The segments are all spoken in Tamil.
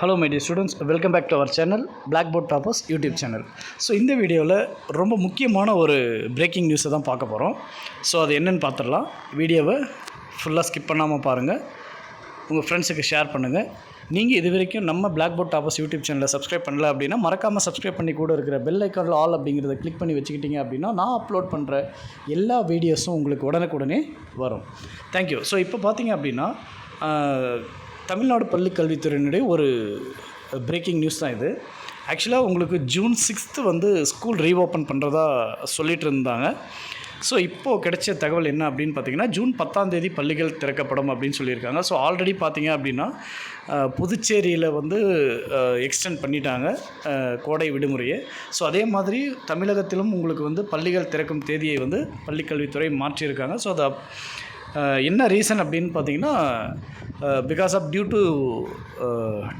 Hello my dear students welcome back to our channel black board toppers YouTube channel so இந்த வீடியோவில் ரொம்ப முக்கியமான ஒரு பிரேக்கிங் நியூஸை தான் பார்க்க போகிறோம் ஸோ அது என்னென்னு பார்த்துடலாம். வீடியோவை ஃபுல்லாக ஸ்கிப் பண்ணாமல் பாருங்கள் உங்கள் ஃப்ரெண்ட்ஸுக்கு ஷேர் பண்ணுங்கள் நீங்கள் இது வரைக்கும் நம்ம பிளாக் போர்ட் டாப்பர்ஸ் யூடியூப் சேனலை சப்ஸ்கிரைப் பண்ணல அப்படின்னா மறக்காமல் சப்ஸ்கிரைப் பண்ணி கூட இருக்கிற பெல் ஐக்கானில் ஆல் அப்படிங்கிறத கிளிக் பண்ணி வச்சுக்கிட்டீங்க அப்படின்னா நான் அப்லோட் பண்ணுற எல்லா வீடியோஸும் உங்களுக்கு உடனுக்குடனே வரும். தேங்க்யூ ஸோ இப்போ பார்த்தீங்க அப்படின்னா தமிழ்நாடு பள்ளி கல்வித்துறையினுடைய ஒரு பிரேக்கிங் நியூஸ் தான் இது. ஆக்சுவலாக உங்களுக்கு ஜூன் சிக்ஸ்த்து வந்து ஸ்கூல் ரீஓப்பன் பண்ணுறதா சொல்லிட்டு இருந்தாங்க ஸோ இப்போது கிடைச்ச தகவல் என்ன அப்படின்னு பார்த்தீங்கன்னா ஜூன் பத்தாம் தேதி பள்ளிகள் திறக்கப்படும் அப்படின்னு சொல்லியிருக்காங்க. ஸோ ஆல்ரெடி பார்த்தீங்க அப்படின்னா புதுச்சேரியில் வந்து எக்ஸ்டெண்ட் பண்ணிட்டாங்க கோடை விடுமுறையை. ஸோ அதே மாதிரி தமிழகத்திலும் உங்களுக்கு வந்து பள்ளிகள் திறக்கும் தேதியை வந்து பள்ளிக்கல்வித்துறை மாற்றியிருக்காங்க. ஸோ அதை என்ன ரீசன் அப்படின்னு பார்த்தீங்கன்னா because of due to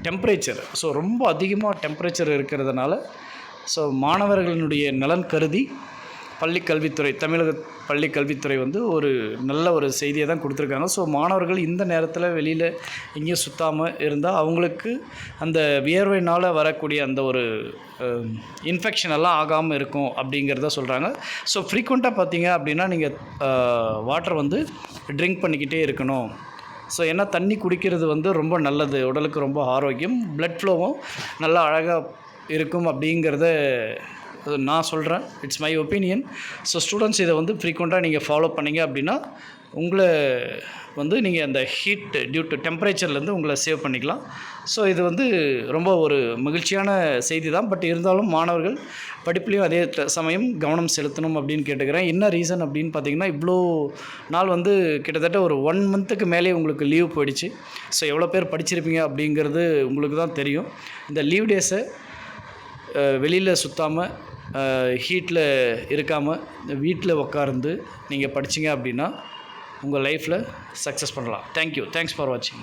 temperature so ரொம்ப அதிகமாக டெம்பரேச்சர் இருக்கிறதுனால ஸோ மாணவர்களினுடைய நலன் கருதி பள்ளி கல்வித்துறை தமிழக பள்ளி கல்வித்துறை வந்து ஒரு நல்ல ஒரு செய்தியை தான் கொடுத்துருக்காங்க. ஸோ மாணவர்கள் இந்த நேரத்தில் வெளியில் எங்கேயும் சுத்தாமல் இருந்தால் அவங்களுக்கு அந்த வியர்வைனால் வரக்கூடிய அந்த ஒரு இன்ஃபெக்ஷன் எல்லாம் ஆகாமல் இருக்கும் அப்படிங்கிறத சொல்கிறாங்க ஸோ ஃப்ரீக்வெண்ட்டாக பார்த்தீங்க அப்படின்னா நீங்கள் வாட்டர் வந்து ட்ரிங்க் பண்ணிக்கிட்டே இருக்கணும். ஸோ ஏன்னா தண்ணி குடிக்கிறது வந்து ரொம்ப நல்லது. உடலுக்கு ரொம்ப ஆரோக்கியம். பிளட் ஃப்ளோவும் நல்லா அழகாக இருக்கும் அப்படிங்கிறத அது நான் சொல்கிறேன் it's my opinion so students இதை வந்து ஃப்ரீக்வெண்ட்டாக நீங்கள் ஃபாலோ பண்ணீங்க அப்படின்னா உங்களை வந்து நீங்கள் அந்த ஹீட் டியூ டு டெம்பரேச்சர்லேருந்து உங்களை சேவ் பண்ணிக்கலாம். ஸோ இது வந்து ரொம்ப ஒரு மகிழ்ச்சியான செய்தி தான் பட் இருந்தாலும் மாணவர்கள் படிப்புலேயும் அதே சமயம் கவனம் செலுத்தணும் அப்படின்னு கேட்டுக்கிறேன். என்ன ரீசன் அப்படின்னு பார்த்தீங்கன்னா இவ்வளோ நாள் வந்து கிட்டத்தட்ட ஒரு ஒன் மந்த்துக்கு மேலே உங்களுக்கு லீவ் போயிடுச்சு. ஸோ எவ்வளோ பேர் படிச்சிருப்பீங்க அப்படிங்கிறது உங்களுக்கு தான் தெரியும். இந்த லீவ் டேஸை வெளியில் சுற்றாமல் ஹீட்டில் இருக்காமல் வீட்டில் உட்கார்ந்து நீங்கள் படிச்சீங்க அப்படின்னா உங்கள் லைஃப்பில் சக்ஸஸ் பண்ணலாம். தேங்க்யூ தேங்க்ஸ் ஃபார் வாட்சிங்